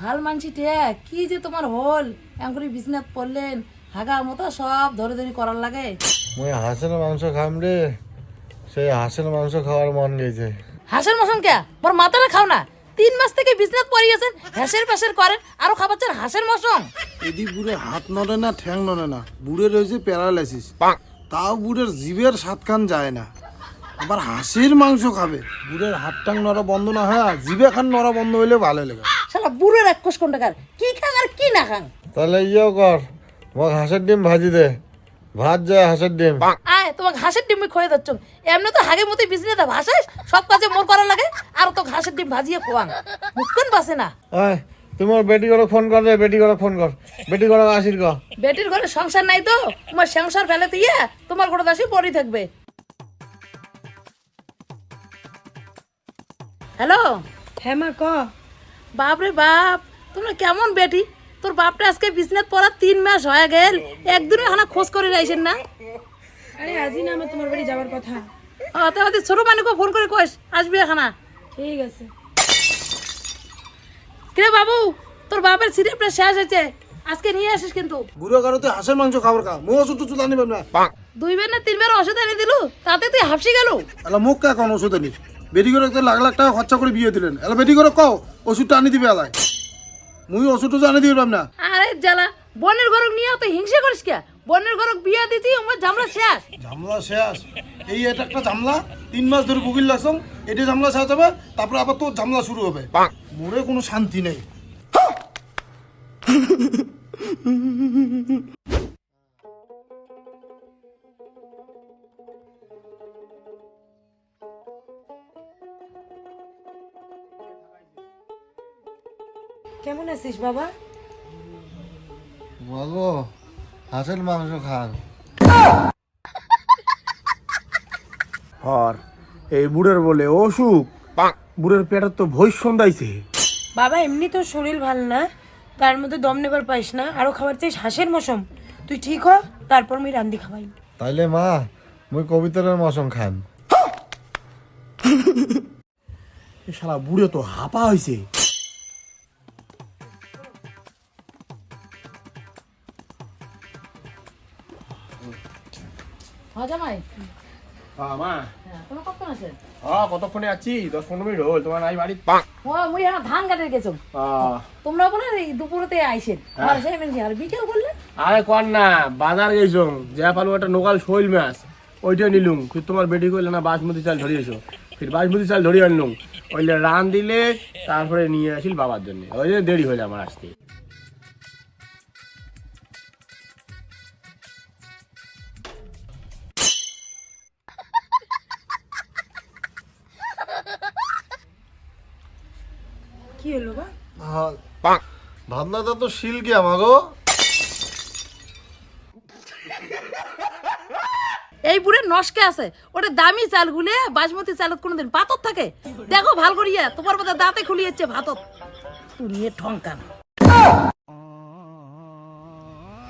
ভালো মানছি টে কি যে তোমার হল? এমকরি বিছনাত পড়লেন, হাগা মতো সব ধরে ধরে করার লাগে। মুই হাঁসের মাংস খাম রে, সেই হাঁসের মাংস খাওয়ার মন গেছে। হাঁসের মশন কে? মোর মাথাটা খাও না। তিন মাস থেকে বিছনাত পড়ে গেছেন হ্যাসের প্যাসের করেন আরও খাবাচ্ছেন হাঁসের মশন। এদি বুড়ে হাত নড়ে না ঠ্যাং নড়ে না। বুড়ে রয়েছে প্যারালাইসিস। তাও বুড়ের জিভের সাতখান যায় না। আবার হাঁসের মাংস খাবে। বুড়ের হাত টাং নড়া বন্ধ না হয় জিভে খান নড়া বন্ধ হইলে ভালো লাগে। শালা বুড়ো রাক্ষস কোন টাকার কি খাং আর কি না খাং? তাহলে ইয়েও কর মোক হাঁসের ডিম ভাজি দে। ভাত যায় হাঁসের ডিম। আয় তোমাকে হাঁসের ডিম খোয়া দিচ্ছ। এমনি তো হাগে মতো বিছনাতে ভাসাস সব কাজে মোর করার লাগে আর তো হাঁসের ডিম ভাজিয়ে খোয়াং মুখন বাসে না? আয় তোমার বেটি করে ফোন কর রে বেটি করে ফোন কর। বেটি করে। আসির ক বেটির ঘরে সংসার নাই তো তোমার সংসার ফেলে দিয়ে তোমার ঘরে দাসি পড়ি থাকবে। হ্যালো হ্যাঁ মা ক? বাপ রে বাপ তোমরা কেমন বেটি? তোর বাপটা আজকে বিছনাত পড়া তিন মাস হয়ে গেল। একদিনও এখানে খোঁজ করে রাইছেন না। আরে আজই না আমার তোমার বাড়ি যাওয়ার কথা। তাহলে ছোট মানুষকে ফোন করে কইস আসবি এখানা ঠিক আছে। কিরে বাবু তোর বাপের সিরিপটা শেষ হয়েছে। আজকে নিয়ে আসিস কিন্তু। বুড়ো কারোতে হাঁসের মাংস খাবার খা মো ওষুধ টুষুধ আনিবেন না। দুইবার না তিন তিনবার ওষুধ এনে দিলু তাতে তুই হাফসি গেল। এলা মুখ কে এখন ওষুধ আনিস। বেটি করে তো লাখ লাখ টাকা খরচা করে বিয়ে দিলেন। এলা বেটি করে কও ওষুধটা আনি দিবে এলাই মুই ওষুধ জানি আনি দিবে না। আরে জ্বালা বনের গরক নিয়ে তো হিংসা করিস কে? বনের গরক বিয়া দিছি আমার ঝামলা শেষ। ঝামলা শেষ। এই এটা একটা ঝামলা তিন মাস ধরে ভুগিল লাগছং এটি ঝামলা শেষ হবে তারপর আবার তোর ঝামলা শুরু হবে। মোরে কোনো শান্তি নেই। কেমন আছিস বাবা? মাগো হাঁসের মাংস খান। আর এই বুড়ের বলে অসুখ বুড়ের পেটের তো ভয় সন্ধ্যাইছে বাবা এমনি তোর শরীর ভালো না তার মধ্যে দম নেবার পাইস না আরও খাবার চাইস হাঁসের মৌসুম। তুই ঠিক হ তারপর আমি রান্দি খাওয়াই। তাইলে মা মুই কবিতার মশম খান। এ শালা বুড়ে তো হাপা হয়েছে হজামাই মা। হ্যাঁ তোমার কখন আছে? হ্যাঁ কতক্ষণে আছি? দশ পনেরো মিনিট হল তোমার নাই বাড়ি। ও মুই এখন ধান কাটে গেছো। তোমরা বলে এই দুপুরেতে আইসেন। সেই মেনছি আর বিকেল করলে? আরে কর না বাজার গেছো। যা পালু একটা নোকাল শৈল মাছ ওইটা নিলুম। ফির তোমার বেটি কইলে না বাসমতি চাল ধরিয়েছো ফির বাসমতি চাল ধরিয়ে আনলুম। ওইলে রান দিলে তারপরে নিয়ে আসিল বাবার জন্য। ওই জন্য দেরি হইলে আমার আসতে। কি হলো বা? ভাবনাটা তো শিল কি আমাগো এই বুড়ে নস্কে আছে। ওটা দামি চাল গুলে বাসমতি চালত কোনোদিন পাতত থাকে। দেখো ভালো করিয়া তোমার মধ্যে দাঁতে খুলিয়েছে ভাতত। তুলিয়ে ঠংকান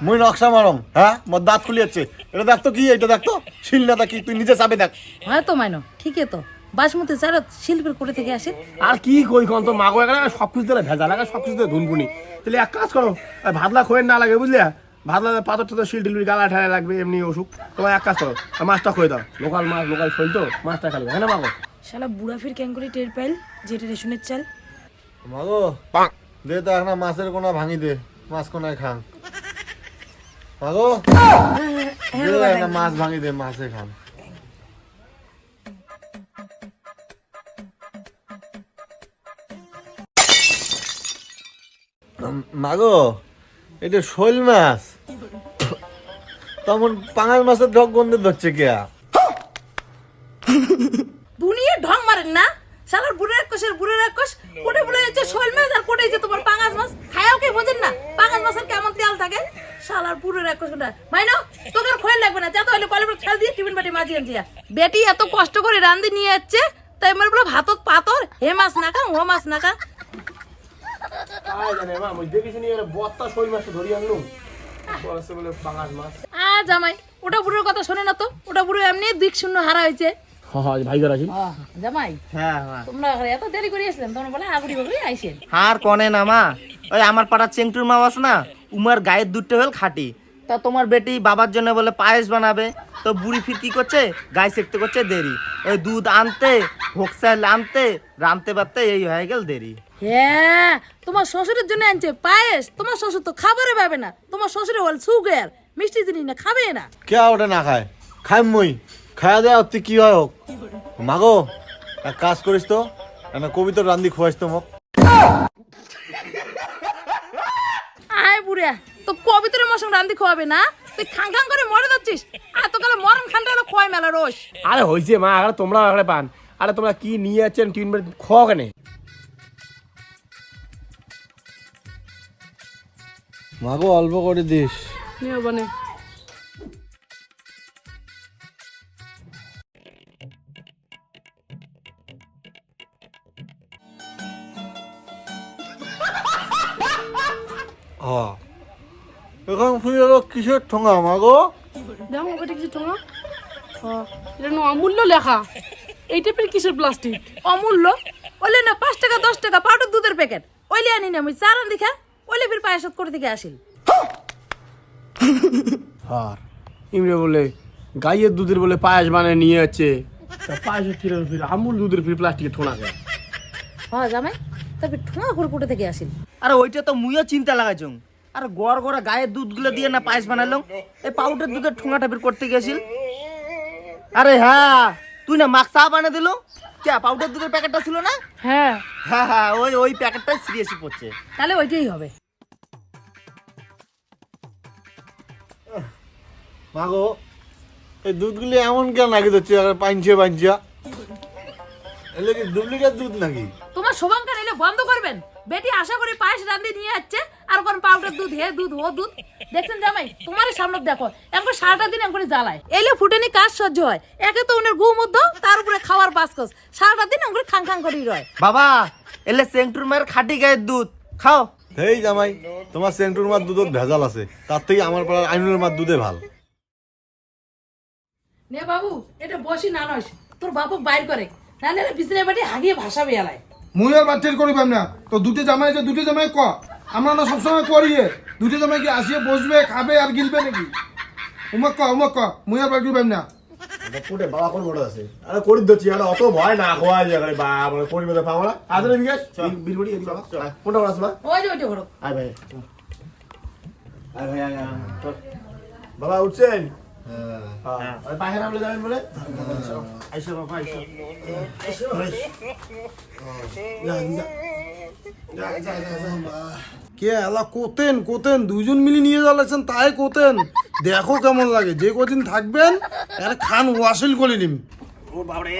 মুই নকশা মারম হ্যাঁ? মোর দাঁত খুলিয়েছে এটা দেখ তো কি এটা দেখ তো। শিল না কি তুই নিজে চাবি দেখ। হয়তো মাইনো ঠিকই তো। বাসমতি চালত শিল্পের করে থেকে আসে আর কি কই কোন তো মাগো এখানে সব কিছু দিলে ভেজা লাগে সব কিছু ধুনপুনি। তাহলে এক কাজ করো ভাতলা খোয়ের না লাগে বুঝলে? ভাতলা পাথর টাথর শিল টিল গালা ঠেলা লাগবে এমনি অসুখ। তোমার এক কাজ করো মাছটা খোয়ে দাও। লোকাল মাছ লোকাল শৈল তো মাছটা খাবে হ্যাঁ না মাগো? শালা বুড়া ফির কেন করে টের পাইল যেটা রেশনের চাল। মাগো দে তো একটা মাছের কোনা ভাঙি দে মাছ কোনায় খান। মাগো মাছ ভাঙি দে মাছে খান। মাগো এটা শোল মাছ। তখন পাঙাল মাছের ঢক গন্ধে ধরছে কেয়া? দুনিয়া ঢং মারেন না। শালার বুড়ের এককশের বুড়ের এককশ কোটে বলে যাচ্ছে শোল মাছ আর কোটে যে তোমার পাঙাশ মাছ। খায়াও কে বোঝেন না, পাঙাশ মাছের কেমন তেল থাকে? শালার বুড়ের এককশ কোনটা মাইনো, তোকে আর খোয়ার লাগবে না, যা তো হলে কলে খেল দিয়ে টিফিন বাটি মাঝি আনছি বেটি এত কষ্ট করে রান্দি নিয়ে যাচ্ছে, তাই আমার বলে ভাতত পাতর, হে মাছ না খা ও মাছ না খা আ জামাই ওটা বুড়োর কথা শোনে না তো? ওটা বুড়ো এমনি দিক শূন্য হারা হয়েছে। হ্যাঁ ভাই আছি জামাই তোমরা এত দেরি করে আসলেন তোমরা বলে আগুড়ি বাগুড়ি আইসেন আর কনে না মা। ওই আমার পাড়ার চেংটুর মা আছে না উমার গায়ের দুধটা হল খাটি। তা তোমার বেটি বাবার জন্য বলে পায়েস বানাবে। তো বুড়ি ফির কি করছে? গায়ে সেকতে করছে দেরি। ওই দুধ আনতে ভোক্সাইল আনতে রানতে পারতে এই হয়ে গেল দেরি। হ্যাঁ তোমার শ্বশুরের জন্য আনছে পায়েস। তোমার শ্বশুর তো খাবারে পাবে না। তোমার শ্বশুরে হল সুগার। মিষ্টি জিনিস না খাবে না। কে ওটা না খায়? খাই মই। খাওয়া তুই কি হয় হোক। মাগো এক কাজ করিস তো একটা কবিতা রান্দি খুয়াইস তো মোক। আয় বুড়িয়া তো কবিতরে মশন রান্দি খাওয়াবে না? তুই খাং খাং করে মরে যাচ্ছিস। আর তো কালে মরণ খানটা খোয়াই মেলা রোজ আরে হয়েছে মা আরে তোমরা আরে পান। আরে তোমরা কি নিয়ে তিন মিনিট খাওয়া কেনে? মাগো অল্প করে দিস। নিয়ে বনে। এখন হলো কিসের ঠোঙা মাগো? ঠোঙা? এটা নো অমূল্য লেখা। এই টাইপের কিসের প্লাস্টিক অমূল্য? ওলে না পাঁচ টাকা দশ টাকা পাউডার দুধের প্যাকেট ওইলে আনি না আমি চারান দেখা। ফির পায়েস করে থেকে আসিল? আর ইমরে বলে গাইয়ের দুধের বলে পায়েস বানিয়ে নিয়ে তা পায়েসের ফিরে ফিরে আমুল দুধের ফিরে প্লাস্টিকের ঠোনা হ্যাঁ জামাই ঠোঙা করে কুটে থেকে আসিল? আরে ওইটা তো মুইও চিন্তা আর গড় গড়া গায়ের দুধগুলো দিয়ে না পায়েস বানালাম এই পাউডার দুধের ঠোঙাটা বের করতে গেছিল আরে হ্যাঁ তুই না মাক চা বানিয়ে দিল? কে পাউডার দুধের প্যাকেটটা ছিল না? হ্যাঁ। হ্যাঁ হ্যাঁ ওই ওই প্যাকেটটাই সিরিয়াসই পড়ছে। তাহলে ওইটাই হবে। মাগো এই দুধগুলি এমন কেন নাকি তো পাইনছে পাইনছা এলে কি ডুপ্লিকেট দুধ নাকি? তোমার শোভঙ্কর এলে বন্ধ করবেন। বেটি আশা করি পায়েস রান্ধি নিয়ে যাচ্ছে আর কোন পাউডার দুধ হে দুধ ও দুধ। দেখছেন জামাই তোমারই সামনে দেখো এখন সারাটা দিন এখন জ্বালায়। এলে ফুটেনি কাজ সহ্য হয়। একে তো ওনার গু মধ্য তার উপরে খাওয়ার বাসকস। সারাটা দিন এখন খাং খাং করেই রয়। বাবা এলে সেন্টুর মায়ের খাঁটি গায়ের দুধ। খাও। হেই জামাই তোমার সেন্টুর মার দুধত ভেজাল আছে। তার থেকে আমার পাড়ার আইনুর মার দুধে ভালো। নে বাবু এটা বসি না নয় তোর বাপক বাইর করে। বিছনে বাটি হাগিয়ে ভাসাবে এলায়। মুই আর বাচ্চার করিবাম না। তো দুটো জামাই আছে দুটো জামাই ক? আমরা না সবসময় করিয়ে দুটো জামাই কি আসিয়ে বসবে খাবে আর গিলবে নাকি? উমক ক উমক ক মুই আর বাকিবাম না। পুটে বাবা কোন বড় আছে? আরে করি দিচ্ছি আরে অত ভয় না হওয়া যায় আরে বা মানে পরিবেদে পাওয়া আদরে বিকাশ বিলবড়ি এদি বাবা কোনটা বড় আছে মা ওই যে ওইটা ঘোরো আয় ভাই আয়। ভাই আয় বাবা উঠছেন? হ্যাঁ। ওই পাখের আমলে যাবেন বলে? আইসো বাবা আইসো। কে এলা কোতেন কোতেন? দুজন মিলে নিয়ে যাচ্ছেন তাই কোতেন? দেখো কেমন লাগে। যে কদিন থাকবেন আরে খান ওয়াসিল করে নিম। ও বাবারে।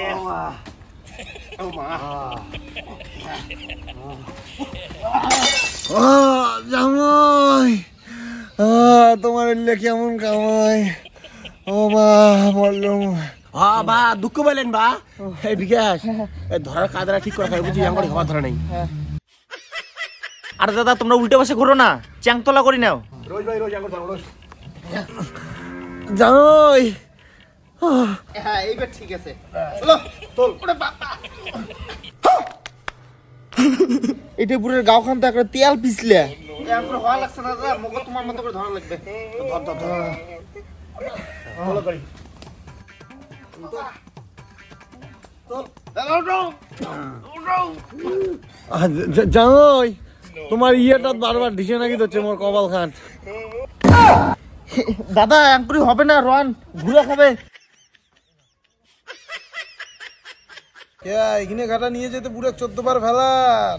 জামাই। আহ, তোমার এলে কেমন কামাই? ও মা বললুম হ্যাঁ বা দুঃখ পেলেন বা এই বিকাশ এই ধরার কাদরা ঠিক করে খাই বুঝি আমার খাবার ধরা নেই। আর দাদা তোমরা উল্টে বসে ঘোরো না চ্যাংতলা করি নাও। রোজ ভাই রোজ আমার ধরো হ্যাঁ এইবার ঠিক আছে। এটা পুরো গাও খান তেল পিছলে। হওয়া লাগছে না দাদা। তোমার মতো করে ধরা লাগবে। ধর ধর ধর। ফলো করি। আহ, জা- জামাই তোমার ইয়েটা বারবার ঢিসে নাকি তো মোর কপাল খান। দাদা এঙ্কুরি হবে না রন ঘুরে খাবে। কে এখানে ঘাটা নিয়ে যেতে পুরো চোদ্দ বার ফেলার।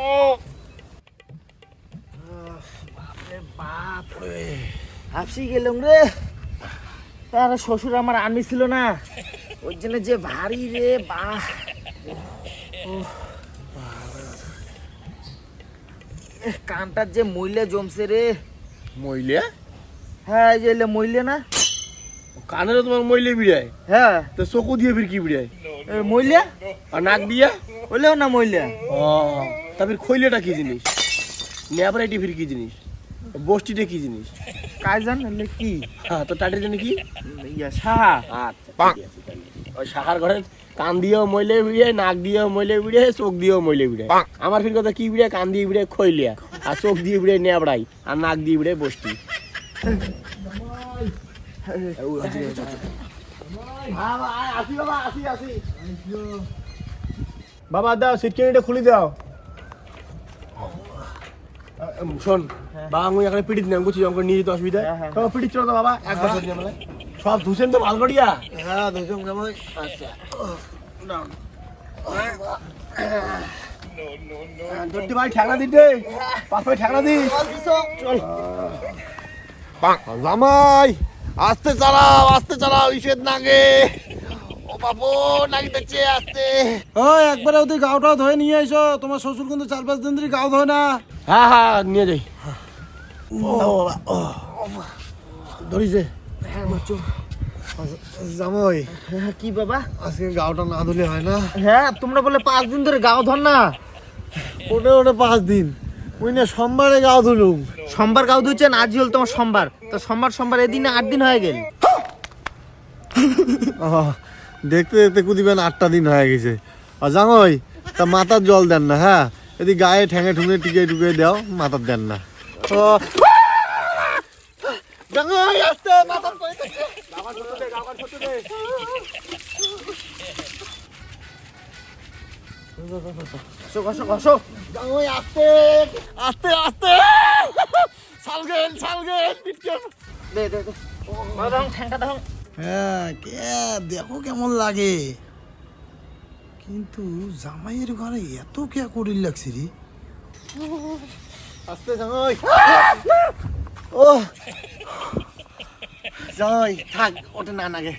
হাফসি গেলাম রে। তার শ্বশুর আমার আর্মি ছিল না। ওই জন্য যে ভারী রে বা কানটার যে মইলে জমছে রে। মইলে? হ্যাঁ যে মইলে না? কানের তোমার মইলে বিড়ায়। হ্যাঁ। তো চকু দিয়ে ফির কি বিড়ায়? মইলে? আর নাক দিয়া? হইলেও না মইলে। ও তারপর খৈলেটা কি জিনিস? ন্যাপরাইটি ফির কি জিনিস? বস্তিটা কি জিনিস? কাজ জান কি? হ্যাঁ তো টাটের জন্য কি? ইয়া সাহা। আচ্ছা ওই শাখার ঘরে কান দিয়েও মইলে বিড়ায় নাক দিয়েও মইলে বিড়ায় চোখ দিয়েও মইলে বিড়ায় আমার ফির কথা কি বিড়ায় কান দিয়ে বিড়ায় খইলিয়া। আর চোখ দিয়ে বিড়ায় নেবড়াই আর নাক দিয়ে বিড়ায় বসতি। বাবা দাও সিটকেনিটা খুলে দাও। শোন বাবা আমি এখানে পিড়িত নেন বুঝছি আমাকে নিয়ে যেতে অসুবিধা। তো পিড়িত চলো তো বাবা এক বছর। সব ধুছেন তো ভালো করিয়া হ্যাঁ দেখুন কেমন ধরতে ভাই ঠেকনা দিতে পাঁচ ভাই ঠেকনা দি জামাই আস্তে চালাও আস্তে চালাও ইসের নাগে। ও বাবু নাকি দেখছে ওই একবারে ওদের গাওটাও ধুয়ে নিয়ে তোমার শ্বশুর কিন্তু চার পাঁচ দিন ধরে গাও ধোয় না। হ্যাঁ হ্যাঁ নিয়ে যাই। ধরিছে। জামাই। হ্যাঁ, কি বাবা? আজকে গাওটা না ধুলে হয় না। হ্যাঁ তোমরা বলে পাঁচ দিন ধরে গাও ধর না। ওটা ওটা পাঁচ দিন। ওই না সোমবারে গাও ধুলুম। সোমবার গাও ধুচ্ছেন আজই হল তোমার সোমবার। তো সোমবার সোমবার এদিনে আট দিন হয়ে গেল। দেখতে দেখতে কুদিবেন আটটা দিন হয়ে গেছে। আর জামাই তা মাথার জল দেন না হ্যাঁ? এদি গায়ে ঠেঙে ঠুঙে টিকে টুকে দাও, মাথার দেন না। জামাই আস্তে আস্তে হ্যাঁ কে দেখো কেমন লাগে। কিন্তু জামাইয়ের ঘরে এত কে করিল লাগছে রে। আস্তে জামাই। ও। জামাই থাক ওটা না নাগে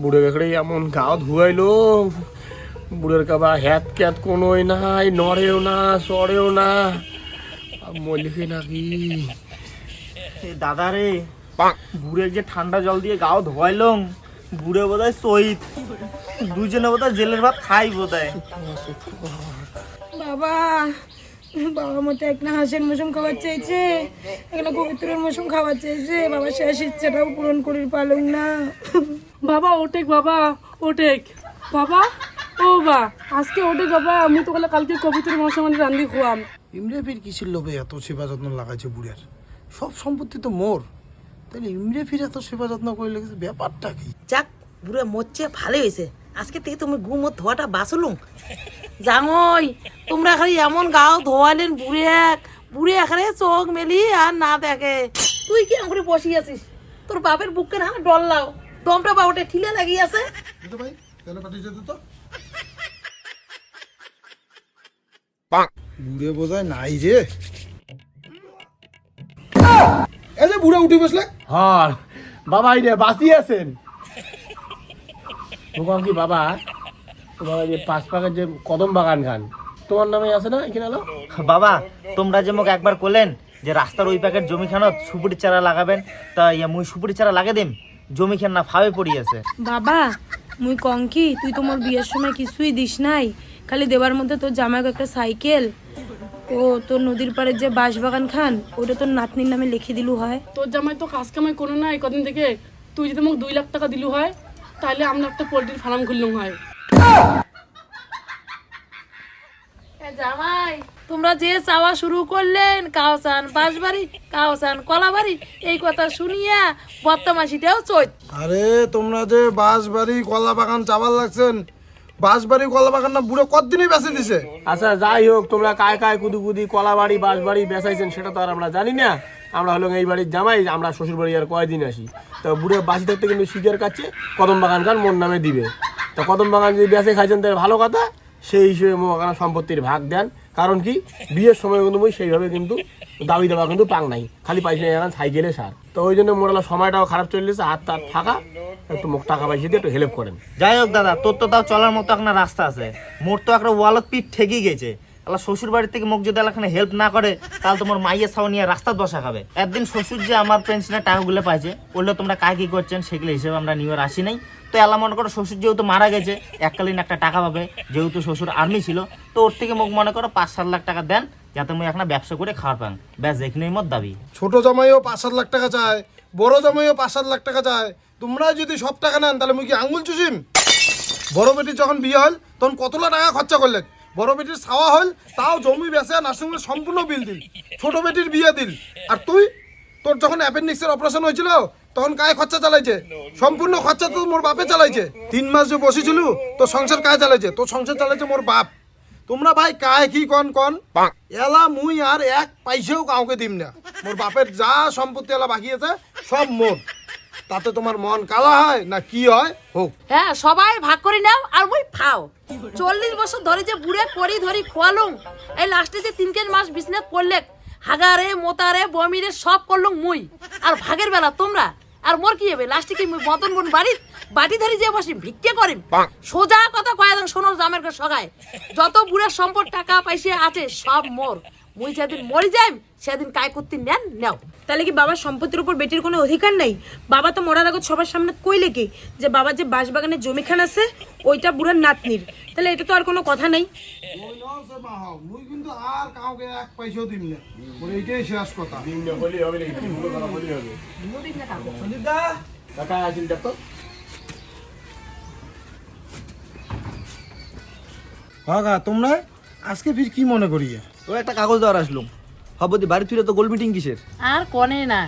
বুড়ে কাকড়ে এমন গাও ধুয়াইলো। বুড়ের কাবা হ্যাত ক্যাত কোনোই নাই নড়েও না সরেও না। মলিকে নাকি? দাদা রে বুড়ে যে ঠান্ডা জল দিয়ে গাও ধোয়াইলং বুড়ে বোধহয় শহীদ। দুজনে বোধহয় জেলের ভাত খাই বোধহয়। বাবা বাবা মতো একটা হাঁসের মৌসুম খাবার চাইছে একটা কবিত্রের মৌসুম খাবার চাইছে বাবা শেষ ইচ্ছাটাও পূরণ করির পালং না। বাবা ওটেক বাবা ওটেক। বাবা ও বা আজকে ওটেক বাবা আমি তো বলে কালকে কবিতার মশা মানে রান্ধি খুয়াম। ইমরে ফির কিসের লোভে এত সেবা যত্ন লাগাইছে বুড়ের সব সম্পত্তি তো মোর। তাহলে ইমরে ফির এত সেবা যত্ন করে লেগেছে ব্যাপারটা কি? যাক বুড়ে মরছে ভালো হয়েছে। আজকে থেকে তুমি গুমো ধোয়াটা বাঁচলুম। জাঙই তোমরা খালি এমন গাও ধোয়ালেন বুড়ে এক বুড়ে এখানে চোখ মেলি আর না দেখে। তুই কি করে বসি আছিস? তোর বাপের বুককে না ডল লাও। দমটা বাবুটে ঠিলে লাগিয়ে আছে। ভাই কেন পাঠিয়ে যেত তো। বুড়ে বোঝায় নাই রে। এই যে বুড়ে উঠে বসলে। হ্যাঁ বাবা এই রে বাঁচি আছেন। তোমার কি বাবা? তোমার যে পাঁচ পাকের যে কদম বাগান খান। তোমার নামে আছে না এখানে আলো? বাবা তোমরা যে মোক একবার করলেন যে রাস্তার ওই প্যাকেট জমি খানত সুপুরি চারা লাগাবেন তা ইয়া মুই সুপুরি চারা লাগে দিম জমি খান না ফাবে পড়ি আছে বাবা মুই কঙ্কি তুই তোমার বিয়ের সময় কিছুই দিস নাই। খালি দেবার মধ্যে তোর জামাইকে একটা সাইকেল ও তোর নদীর পাড়ে যে বাঁশ বাগান খান ওটা তোর নাতনির নামে লিখে দিলু হয়। তোর জামাই তো কাজ কামাই কোনো নাই কদিন থেকে তুই যদি মোক দুই লাখ টাকা দিলু হয় তাহলে আমরা একটা পোল্ট্রির ফার্ম খুললাম হয়। এ জামাই তোমরা যে চাওয়া শুরু করলেন কাউসান বাঁশবাড়ি কাউসান কলাবাড়ি এই কথা শুনিয়া বর্তমাসিটাও আরে তোমরা যে বাঁশ বাড়ি কলা বাগান চাবার লাগছেন বাঁশবাড়ি কলা বাগান না, বুড়ো কতদিনই বেঁচে দিছে? আচ্ছা যাই হোক, তোমরা কায় কায় কুদু কুদি কলা বাড়ি বাঁশ বাড়ি বেসাইছেন সেটা তো আর আমরা জানি না। আমরা হলো এই বাড়ির জামাই, আমরা শ্বশুর বাড়ি আর কয়দিন আসি। তো বুড়ো বাসি থাকতে কিন্তু শিখের কাছে কদম বাগান খান মোর নামে দিবে। তো কদম বাগান যদি বেঁচে খাইছেন, তাহলে ভালো কথা। সেই হিসেবে মোকানা সম্পত্তির ভাগ দেন। কারণ কি? বিয়ের সময় কিন্তু সেইভাবে কিন্তু দাবি দেওয়া কিন্তু পাং নাই। খালি পাইছে এখন সাইকেলে সার। তো ওই জন্য মোরালা সময়টাও খারাপ চলেছে হাত তার ফাঁকা। একটু মুখ টাকা পয়সা দিয়ে একটু হেল্প করেন। যাই হোক দাদা, তোর তো তাও চলার মতো একটা রাস্তা আছে। মোর তো একটা ওয়ালত পিঠ ঠেকেই গেছে। আল্লাহ শ্বশুর বাড়ি থেকে মুখ যদি এখানে হেল্প না করে, তাহলে তোমার মাইয়ের ছাও নিয়ে রাস্তার বসা খাবে। একদিন শ্বশুর যে আমার পেনশনের টাকাগুলো পাইছে, বলল তোমরা কাজ কি করছেন, সেগুলো হিসেবে আমরা নিয়ে আসি নাই। তো এলা মনে করো শ্বশুর যেহেতু মারা গেছে, এককালীন একটা টাকা পাবে, যেহেতু শ্বশুর আর্মি ছিল, তো ওর থেকে মুখ মনে করো পাঁচ সাত লাখ টাকা দেন, যাতে মুই এখন ব্যবসা করে খাওয়ার পান। ব্যাস এখানেই মোর দাবি। ছোট জামাইও পাঁচ সাত লাখ টাকা চায়, বড় জামাইও পাঁচ সাত লাখ টাকা চায়, তোমরা যদি সব টাকা নেন, তাহলে মুই কি আঙুল চুষিম? বড় বেটির যখন বিয়ে হল, তখন কতলা টাকা খরচা করলে বড় বেটির ছাওয়া হল, তাও জমি বেচে নার্সিংহোমের সম্পূর্ণ বিল দিল। ছোট বেটির বিয়ে দিল। আর তুই? তোর যখন অ্যাপেন্ডিক্সের অপারেশন হয়েছিল তখন কায় খরচা চালাইছে? সম্পূর্ণ খরচা তো মোর বাপে চালাইছে। তিন মাস যে বসেছিল তোর সংসার কায় চালাইছে? তোর সংসার চালাইছে মোর বাপ। তোমরা ভাই কায় কি কন কন? এলা মুই আর এক পয়সাও কাউকে দিম না। মোর বাপের যা সম্পত্তি এলা বাকি আছে সব মোর। তাতে তোমার মন কালা হয় না কি হয়? হোক। হ্যাঁ সবাই ভাগ করে নাও আর মুই খাও। চল্লিশ বছর ধরে যে বুড়ে করি ধরি খোয়ালুম এই লাস্টে যে তিন চার মাস বিজনেস করলে হাগারে মোতারে বমিরে সব করলুম মুই। আর ভাগের বেলা তোমরা আর মোর কি হবে? লাস্টে কি মদন মতন বোন বাড়ির বাটি ধরি যে বসি ভিক্ষে করিম? সোজা কথা কয় দেন শোনো জামের সগায়। যত বুড়ার সম্পদ টাকা পয়সা আছে সব মোর। মুই যেদিন মরে যাই সেদিন কায় করতে নেন নাও। তাহলে কি বাবার সম্পত্তির উপর বেটির কোনো অধিকার নাই? বাবা তো মরার আগত সবার সামনে কইলে কি? যে বাবার যে বাঁশবাগানের জমিখান আছে ওইটা বুড়ার নাতনির। তাহলে এটা তো আর কোনো কথা নাই? মুই কিন্তু আর কাউকে এক পয়সাও দিম না। এইটাই শেষ কথা। হ্যাঁ তোমরা আজকে ফির কি মনে করিয়ে? ও একটা কাগজ দেওয়ার আসলাম ভাবতি বাড়ি ফিরে তো গোল মিটিং কিসের? আর কনে না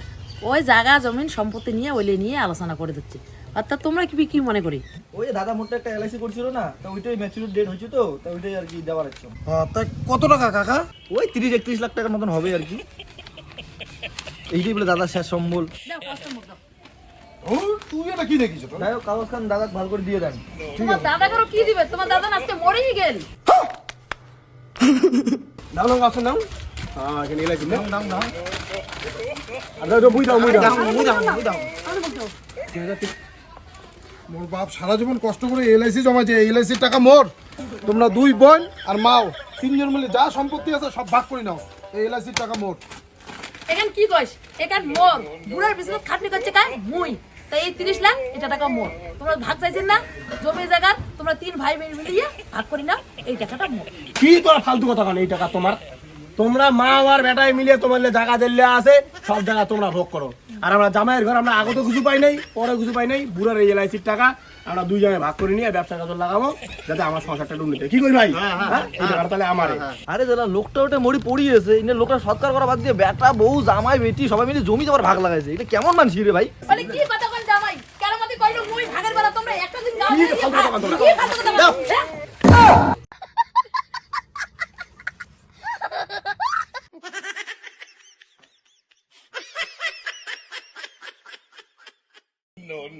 ওই জায়গা জমিন সম্পত্তি নিয়ে ওইলে নিয়ে আলোচনা করে দিচ্ছে। অর্থাৎ তোমরা কি কি মনে করি? ওই দাদা মোটটা একটা এলআইসি করছিল না তা ওইটাই ম্যাচুরিটি ডেট হয়েছে তো তা ওইটাই আর কি দেওয়ার ইচ্ছা হ্যাঁ তা কত টাকা কাকা? ওই তিরিশ একত্রিশ লাখ টাকার মতন হবে আর কি। এইটাই বলে দাদা শেষ সম্বল। ও তুই এটা কি দেখিস যাই হোক কাগজ খান দাদা ভালো করে দিয়ে দেন। তোমার দাদা কারও কি দিবে? তোমার দাদা আজকে মরেই গেল। নাও নাও আসুন নাও হ্যাঁ এখানে এলাইছি নাও নাও নাও আচ্ছা বুঝ দাও বুঝ দাও মোর বাপ সারা জীবন কষ্ট করে এলআইসি জমাইছে এলআইসির টাকা মোর। তোমরা দুই বোন আর মাও তিনজন মিলে যা সম্পত্তি আছে সব ভাগ করে নাও। এই এলআইসির টাকা মোর। এখান কি কইস এখান মোর। বুড়ার বিজনেস খাটনি করছে কাই মুই। তাই এই তিরিশ লাখ, এটা টাকা মোট। তোমরা ভাগ চাইছেন না, জমি জায়গা, তোমরা তিন ভাই বোন মিলিয়ে ভাগ করি নাও, এই টাকাটা মোট। কি তোরা ফালতু কথা কেন এই টাকা তোমার? তোমরা মা আর বেটায় মিলিয়ে তোমার জায়গা দিল্লে আছে, সব জায়গা তোমরা ভোগ করো। আর আমরা জামাইয়ের ঘর আমরা আগত কিছু পাই নাই পরে কিছু পাই নাই, বুড়ার এই এলআইসির টাকা আমরা দুই জায়গায় ভাগ করে নিয়ে ব্যবসা কাজ লাগাবো যাতে আমার সংসারটা উন্নতি হয়। কি করি ভাই? হ্যাঁ? তাহলে আমার আরে দাদা লোকটা ওটা মরি পড়িয়েছে ইনে লোকটা সৎকার করা বাদ দিয়ে বেটা বউ জামাই বেটি সবাই মিলে জমি যাবার ভাগ লাগাইছে। এটা কেমন মানুষ রে ভাই? মানে কি কথা কোন জামাই? কেন মতে কইলো মুই ভাগের বেলা তোমরা একটা দিন গাও কি ফালতু কথা তোমরা? কি ফালতু কথা বলো? হ্যাঁ?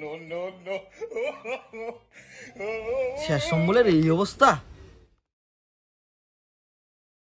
শেষ সম্বলের এই অবস্থা?